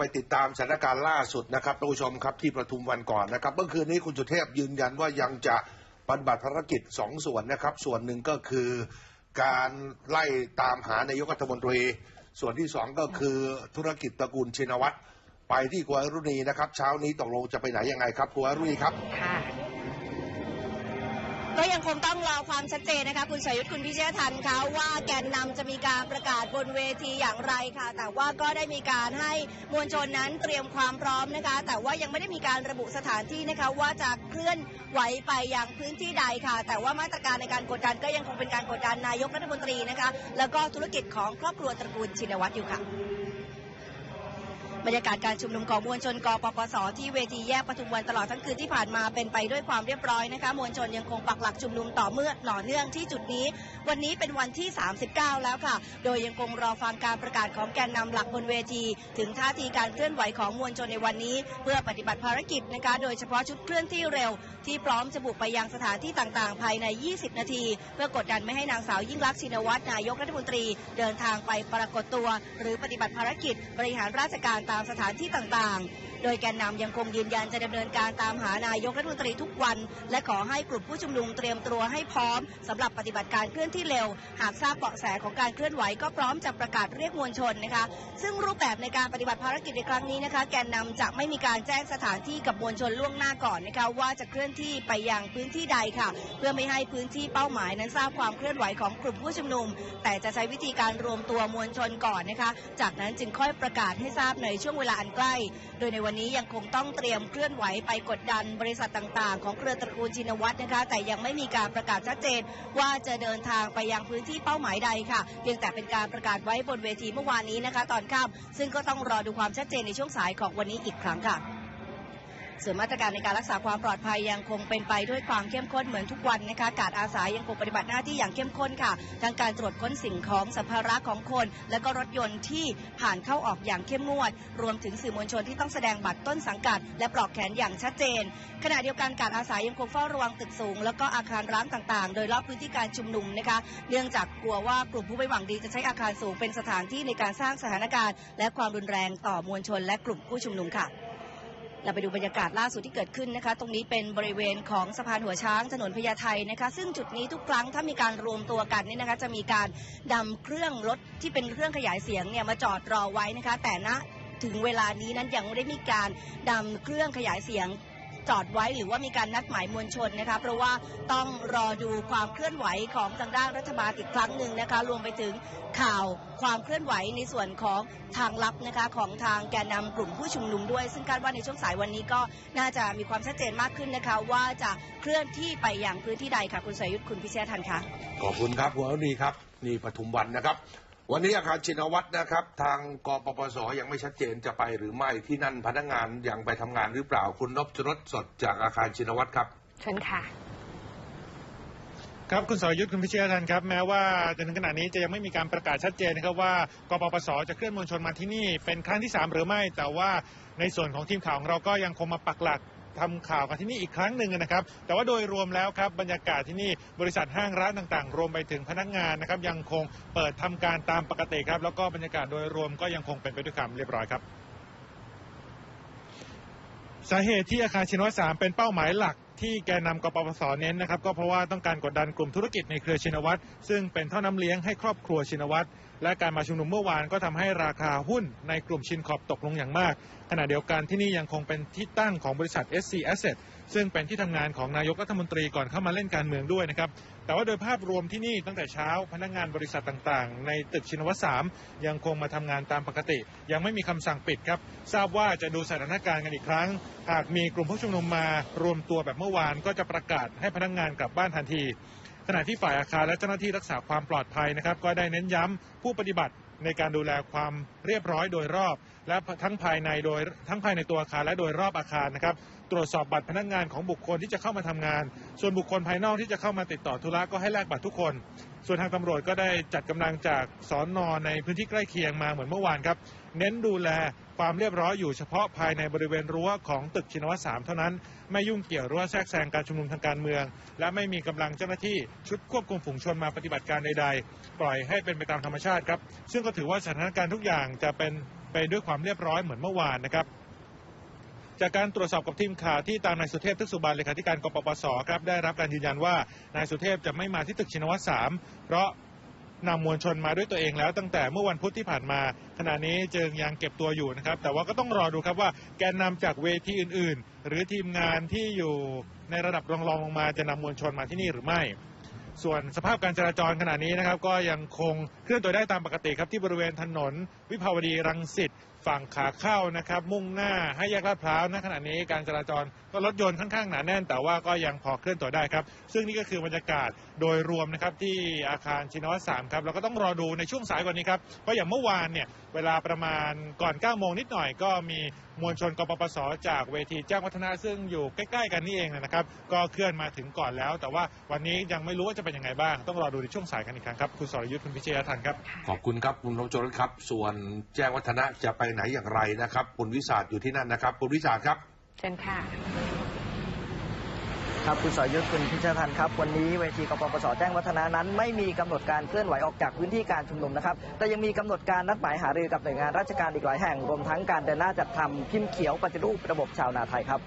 ไปติดตามสถานการณ์ล่าสุดนะครับท่านผู้ชมครับที่ประทุมวันก่อนนะครับ เมื่อคืนนี้คุณสุเทพยืนยันว่ายังจะปฏิบัติภารกิจสองส่วนนะครับ ส่วนหนึ่งก็คือการไล่ตามหานายกรัฐมนตรี ส่วนที่สองก็คือธุรกิจตระกูลชินวัตรไปที่กัวรุณีนะครับ เช้านี้ตกลงจะไปไหนยังไงครับกัวรุณีครับค่ะ ก็ยังคงต้องรอความชัดเจนนะคะ คุณสยุทธคุณพิเชษทันคะว่าแกนนำจะมีการประกาศบนเวทีอย่างไรค่ะ แต่ว่าก็ได้มีการให้มวลชนนั้นเตรียมความพร้อมนะคะ แต่ว่ายังไม่ได้มีการระบุสถานที่นะคะว่าจะเคลื่อนไหวไปยังพื้นที่ใดค่ะ แต่ว่ามาตรการในการกดดันก็ยังคงเป็นการกดดันนายกรัฐมนตรีนะคะ แล้วก็ธุรกิจของครอบครัวตระกูลชินวัตรอยู่ค่ะ บรรยากาศการชุมนุมของมวลชนกปปสที่เวทีแยกปทุมวันตลอดทั้งคืนที่ผ่านมาเป็นไปด้วยความเรียบร้อยนะคะมวลชนยังคงปักหลักชุมนุมต่อเมื่อหน่อเนื่องที่จุดนี้ วันนี้เป็นวันที่ 39 แล้วค่ะ โดยยังคงรอฟังการประกาศของแกนนำหลักบนเวที ถึงท่าทีการเคลื่อนไหวของมวลชนในวันนี้ เพื่อปฏิบัติภารกิจนะคะ โดยเฉพาะชุดเคลื่อนที่เร็ว ที่พร้อมจะบุกไปยังสถานที่ต่างๆ ภายใน 20 นาที เพื่อกดดันไม่ให้นางสาวยิ่งลักษณ์ชินวัตรนายกรัฐมนตรี เดินทางไปปรากฏตัว หรือปฏิบัติภารกิจบริหารราชการตามสถานที่ต่างๆ โดยแกนนำยังคงยืนยันจะดำเนินการตามหานายกรัฐมนตรีทุกวัน และขอให้กลุ่มผู้ชุมนุมเตรียมตัวให้พร้อมสำหรับปฏิบัติการเคลื่อนที่เร็ว หากทราบเบาะแสของการเคลื่อนไหวก็พร้อมจะประกาศเรียกมวลชนนะคะ ซึ่งรูปแบบในการปฏิบัติภารกิจในครั้งนี้นะคะ แกนนำจะไม่มีการแจ้งสถานที่กับมวลชนล่วงหน้าก่อนนะคะว่าจะเคลื่อนที่ไปยังพื้นที่ใดค่ะ เพื่อไม่ให้พื้นที่เป้าหมายนั้นทราบความเคลื่อนไหวของกลุ่มผู้ชุมนุม แต่จะใช้วิธีการรวมตัวมวลชนก่อนนะคะ จากนั้นจึงค่อยประกาศให้ทราบในช่วงเวลาอันใกล้ โดยในวันนี้ยังคงต้องเตรียมเคลื่อนไหวไปกดดันบริษัทต่างๆ ของเครือตระกูลชินวัตรนะคะ แต่ยังไม่มีการประกาศชัดเจนว่าจะเดินทางไปยังพื้นที่เป้าหมายใดค่ะ เพียงแต่เป็นการประกาศไว้บนเวทีเมื่อวานนี้นะคะ ตอนค่ำซึ่งก็ต้องรอดูความชัดเจนในช่วงสายของวันนี้อีกครั้งค่ะ ส่วนมาตรการในการรักษาความปลอดภัยยังคงเป็นไปด้วยความเข้มข้นเหมือนทุกวันนะคะการอาสายังคงปฏิบัติหน้าที่อย่างเข้มข้นค่ะทั้งการตรวจค้นสิ่งของสัมภาระของคน และก็รถยนต์ที่ผ่านเข้าออกอย่างเข้มงวด รวมถึงสื่อมวลชนที่ต้องแสดงบัตรต้นสังกัด และปลอกแขนอย่างชัดเจน ขณะเดียวกันการอาสายังคงเฝ้าระวังตึกสูง แล้วก็อาคารร้างต่างๆ โดยรอบพื้นที่การชุมนุมนะคะ เนื่องจากกลัวว่ากลุ่มผู้ไม่หวังดีจะใช้อาคารสูงเป็นสถานที่ในการสร้างสถานการณ์ และความรุนแรงต่อมวลชนและกลุ่มผู้ชุมนุมค่ะ เราไปดูบรรยากาศล่าสุดที่เกิดขึ้นนะคะ ตรงนี้เป็นบริเวณของสะพานหัวช้างถนนพญาไทนะคะ ซึ่งจุดนี้ทุกครั้งถ้ามีการรวมตัวกันเนี่ยนะคะ จะมีการดำเครื่องรถที่เป็นเครื่องขยายเสียงเนี่ยมาจอดรอไว้นะคะ แต่ณถึงเวลานี้นั้นยังไม่ได้มีการดำเครื่องขยายเสียง จอดไว้หรือว่ามีการนัดหมายมวลชนนะคะเพราะว่าต้องรอดูความเคลื่อนไหวของทางด้านรัฐบาลอีกครั้งหนึ่งนะคะรวมไปถึงข่าวความเคลื่อนไหวในส่วนของทางลับนะคะของทางแกนนำกลุ่มผู้ชุมนุมด้วย ซึ่งคาดว่าในช่วงสายวันนี้ก็น่าจะมีความชัดเจนมากขึ้นนะคะว่าจะเคลื่อนที่ไปอย่างพื้นที่ใดค่ะคุณสยุทธคุณพิเชษทันคะขอบคุณครับคุณอรุณีครับนี่ปทุมวันนะครับ วันนี้อาคารชินวัตรนะครับ ทางกปปสยังไม่ชัดเจนจะไปหรือไม่ที่นั่นพนักงานยังไปทำงานหรือเปล่าคุณนพจรสสดจากอาคารชินวัตรครับเชิญค่ะ ครับคุณสรยุทธ์คุณพิเชษทันครับ แม้ว่าจนถึงขณะนี้จะยังไม่มีการประกาศชัดเจนนะครับว่ากปปสจะเคลื่อนมวลชนมาที่นี่เป็นครั้งที่ 3 หรือไม่ แต่ว่าในส่วนของทีมข่าวของเราก็ยังคงมาปักหลัก ทำข่าวกันที่นี่อีกครั้งหนึ่งนะครับ แต่ว่าโดยรวมแล้วครับบรรยากาศที่นี่บริษัทห้างร้านต่างๆ รวมไปถึงพนักงานนะครับยังคงเปิดทำการตามปกติครับ แล้วก็บรรยากาศโดยรวมก็ยังคงเป็นไปด้วยความเรียบร้อยครับสาเหตุที่อาคารชินวัตรสามเป็นเป้าหมายหลักที่แกนนำกปปสเน้นนะครับก็เพราะว่าต้องการกดดันกลุ่มธุรกิจในเครือชินวัตรซึ่งเป็นท่อน้ำเลี้ยงให้ครอบครัวชินวัตร และการมาชุมนุมเมื่อวานก็ทำให้ราคาหุ้นในกลุ่มชินขอบตกลงอย่างมาก ขณะเดียวกันที่นี่ยังคงเป็นที่ตั้งของบริษัท SC Asset ซึ่งเป็นที่ทำงานของนายกรัฐมนตรีก่อนเข้ามาเล่นการเมืองด้วยนะครับ แต่ว่าโดยภาพรวมที่นี่ตั้งแต่เช้าพนักงานบริษัทต่างๆ ในตึกชินวัตรสามยังคงมาทำงานตามปกติ ยังไม่มีคำสั่งปิดครับ ทราบว่าจะดูสถานการณ์กันอีกครั้ง หากมีกลุ่มผู้ชุมนุมมารวมตัวแบบเมื่อวานก็จะประกาศให้พนักงานกลับบ้านทันที ขณะที่ฝ่ายอาคารและเจ้าหน้าที่รักษาความปลอดภัยนะครับก็ได้เน้นย้ำผู้ปฏิบัติในการดูแลความเรียบร้อยโดยรอบ และทั้งภายในโดยทั้งภายในตัวอาคารและโดยรอบอาคารนะครับ ตรวจสอบบัตรพนักงานของบุคคลที่จะเข้ามาทำงาน ส่วนบุคคลภายนอกที่จะเข้ามาติดต่อธุระก็ให้แลกบัตรทุกคน ส่วนทางตำรวจก็ได้จัดกำลังจากสอนอในพื้นที่ใกล้เคียงมาเหมือนเมื่อวานครับ เน้นดูแลความเรียบร้อยอยู่เฉพาะภายในบริเวณรั้วของตึกชินวัตรสามเท่านั้น ไม่ยุ่งเกี่ยวรือว่าแทรกแซงการชุมนุมทางการเมือง และไม่มีกำลังเจ้าหน้าที่ชุดควบคุมฝูงชนมาปฏิบัติการใด ๆ ปล่อยให้เป็นไปตามธรรมชาติครับ ซึ่งก็ถือว่าสถานการณ์ทุกอย่างจะเป็น ไปด้วยความเรียบร้อยเหมือนเมื่อวานนะครับจากการตรวจสอบกับทีมข่าวที่ตามนายสุเทพทึกสุบานเลขาธิการกปปสครับได้รับการยืนยันว่านายสุเทพจะไม่มาที่ตึกชินวัตรสามเพราะนำมวลชนมาด้วยตัวเองแล้วตั้งแต่เมื่อวันพุธที่ผ่านมาขณะนี้จึงยังเก็บตัวอยู่นะครับ แต่ว่าก็ต้องรอดูครับว่าแกนนำจากเวทีอื่น ๆ หรือทีมงานที่อยู่ในระดับรองๆลงมาจะนำมวลชนมาที่นี่หรือไม่ ส่วนสภาพการจราจรขณะนี้นะครับ ก็ยังคงเคลื่อนตัวได้ตามปกติครับที่บริเวณถนน วิภาวดีรังสิตฝั่งขาเข้านะครับ มุ่งหน้าให้แยกลาดพร้าวณขณะนี้การจราจร ก็รถยนต์ค่อนข้างหนาแน่น แต่ว่าก็ยังพอเคลื่อนตัวได้ครับ ซึ่งนี่ก็คือบรรยากาศโดยรวมนะครับที่อาคารชินวัตรสามครับเราก็ต้องรอดูในช่วงสายกว่านี้ครับเพราะอย่างเมื่อวานเนี่ยเวลาประมาณก่อน9โมงนิดหน่อยก็มีมวลชนกปปส จากเวทีแจ้งวัฒนะซึ่งอยู่ใกล้ ๆ กันนี่เองนะครับ ก็เคลื่อนมาถึงก่อนแล้ว แต่ว่าวันนี้ยังไม่รู้ว่าจะเป็นยังไงบ้าง ต้องรอดูในช่วงสายกันอีกครั้งครับ คุณสรยุทธ์คุณพิเชยทันครับ ขอบคุณครับคุณนพจรครับ ส่วนแจ้งวัฒนะจะไปไหนอย่างไรนะครับ คุณวิสาทอยู่ที่นั่นนะครับ คุณวิสาทครับ เชิญค่ะ ครับคุณสรยุทธ์คุณพิชพันครับ วันนี้เวทีกปปสแจ้งวัฒนานั้น ไม่มีกำหนดการเคลื่อนไหวออกจากพื้นที่การชุมนุมนะครับแต่ยังมีกำหนดการนัดหมายหารือกับหน่วยงานราชการอีกหลายแห่งรวมทั้งการเดินหน้าจัดทำพิมพ์เขียวปฏิรูประบบชาวนาไทยครับ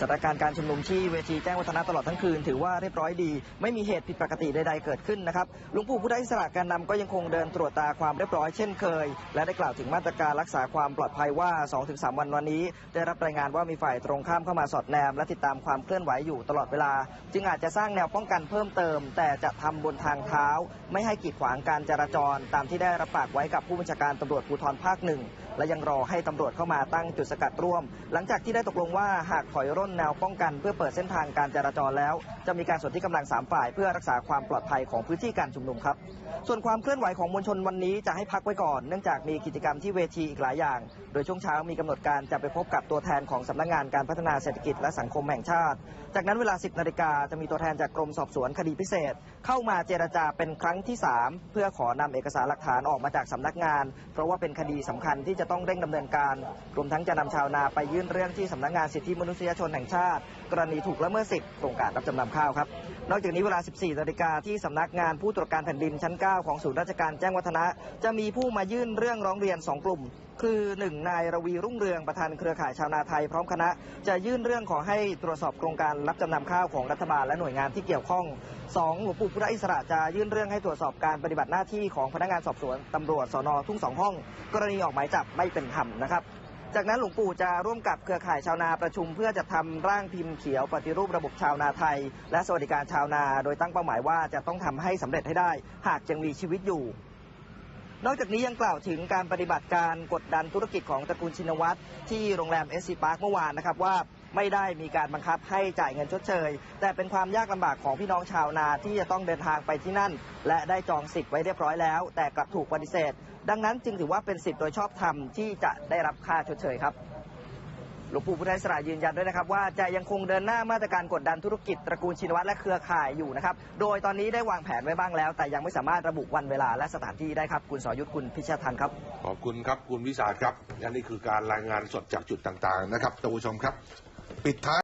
สถานการณ์การชุมนุมที่เวทีแจ้งวัฒนะตลอดทั้งคืน ถือว่าเรียบร้อยดี ไม่มีเหตุผิดปกติใดๆเกิดขึ้นนะครับหลวงปู่พุทธอิสระการนำก็ยังคงเดินตรวจตาความเรียบร้อยเช่นเคย และได้กล่าวถึงมาตรการรักษาความปลอดภัยว่า 2-3 วันวันนี้ ได้รับรายงานว่ามีฝ่ายตรงข้ามเข้ามาสอดแนม และติดตามความเคลื่อนไหวอยู่ตลอดเวลา จึงอาจจะสร้างแนวป้องกันเพิ่มเติม แต่จะทำบนทางเท้า ไม่ให้กีดขวางการจราจร ตามที่ได้รับปากไว้กับผู้บัญชาการตำรวจภูธรภาคหนึ่ง และยังรอให้ตำรวจเข้ามาตั้งจุดสกัดร่วม หลังจากที่ได้ตกลงว่าหากถอยร่นแนวป้องกัน เพื่อเปิดเส้นทางการจราจรแล้ว จะมีการสนที่กำลังสามฝ่าย เพื่อรักษาความปลอดภัยของพื้นที่การชุมนุมครับ ส่วนความเคลื่อนไหวของมวลชนวันนี้จะให้พักไว้ก่อน เนื่องจากมีกิจกรรมที่เวทีอีกหลายอย่าง โดยช่วงเช้ามีกำหนดการจะไปพบกับตัวแทนของสำนักงานการพัฒนาเศรษฐกิจและสังคมแห่งชาติ จากนั้นเวลา 10นาฬิกาจะมีตัวแทนจากกรมสอบสวนคดีพิเศษ เข้ามาเจรจาเป็นครั้งที่ 3 เพื่อขอนำเอกสารหลักฐานออกมาจากสำนักงาน เพราะว่าเป็นคดีสำคัญที่จะต้องเร่งดำเนินการรวมทั้งจะนำชาวนาไปยื่นเรื่องที่สำนักงานสิทธิมนุษยชนแห่งชาติ กรณีถูกละเมิดสิทธิโครงการรับจำนำข้าวครับนอกจากนี้เวลา 14นาฬิกาที่สำนักงานผู้ตรวจการแผ่นดินชั้น 9 ของศูนย์ราชการแจ้งวัฒนะ จะมีผู้มายื่นเรื่องร้องเรียน 2 กลุ่ม คือ1นายรวีรุ่งเรืองประธานเครือข่ายชาวนาไทยพร้อมคณะจะยื่นเรื่องขอให้ตรวจสอบโครงการรับจำนำข้าวของรัฐบาลและหน่วยงานที่เกี่ยวข้อง 2. หลวงปู่พุทธอิสระจะยื่นเรื่องให้ตรวจสอบการปฏิบัติหน้าที่ของพนักงานสอบสวนตำรวจสนทุ่งสองห้อง กรณีออกหมายจับไม่เป็นธรรมนะครับจากนั้นหลวงปู่จะร่วมกับเครือข่ายชาวนาประชุม เพื่อจะทำร่างพิมพ์เขียวปฏิรูประบบชาวนาไทย และสวัสดิการชาวนา โดยตั้งเป้าหมายว่าจะต้องทำให้สำเร็จให้ได้ หากยังมีชีวิตอยู่ นอกจากนี้ยังกล่าวถึงการปฏิบัติการกดดันธุรกิจของตระกูลชินวัตรที่โรงแรมเอสซีพาร์คเมื่อวานนะครับว่าไม่ได้มีการบังคับให้จ่ายเงินชดเชย แต่เป็นความยากลำบากของพี่น้องชาวนาที่จะต้องเดินทางไปที่นั่น และได้จองสิทธิ์ไว้เรียบร้อยแล้ว แต่กลับถูกปฏิเสธ ดังนั้นจึงถือว่าเป็นสิทธิ์โดยชอบธรรมที่จะได้รับค่าชดเชยครับ หลวงปู่พุทธอิสระยืนยันด้วยนะครับว่าจะยังคงเดินหน้ามาตรการกดดันธุรกิจตระกูลชินวัตรและเครือข่ายอยู่นะครับโดยตอนนี้ได้วางแผนไว้บ้างแล้ว แต่ยังไม่สามารถระบุวันเวลาและสถานที่ได้ครับคุณสอยุทธคุณพิชยทันครับขอบคุณครับคุณวิสาครับและนี่คือการรายงานสดจากจุดต่างๆนะครับท่านผู้ชมครับ ปิดท้าย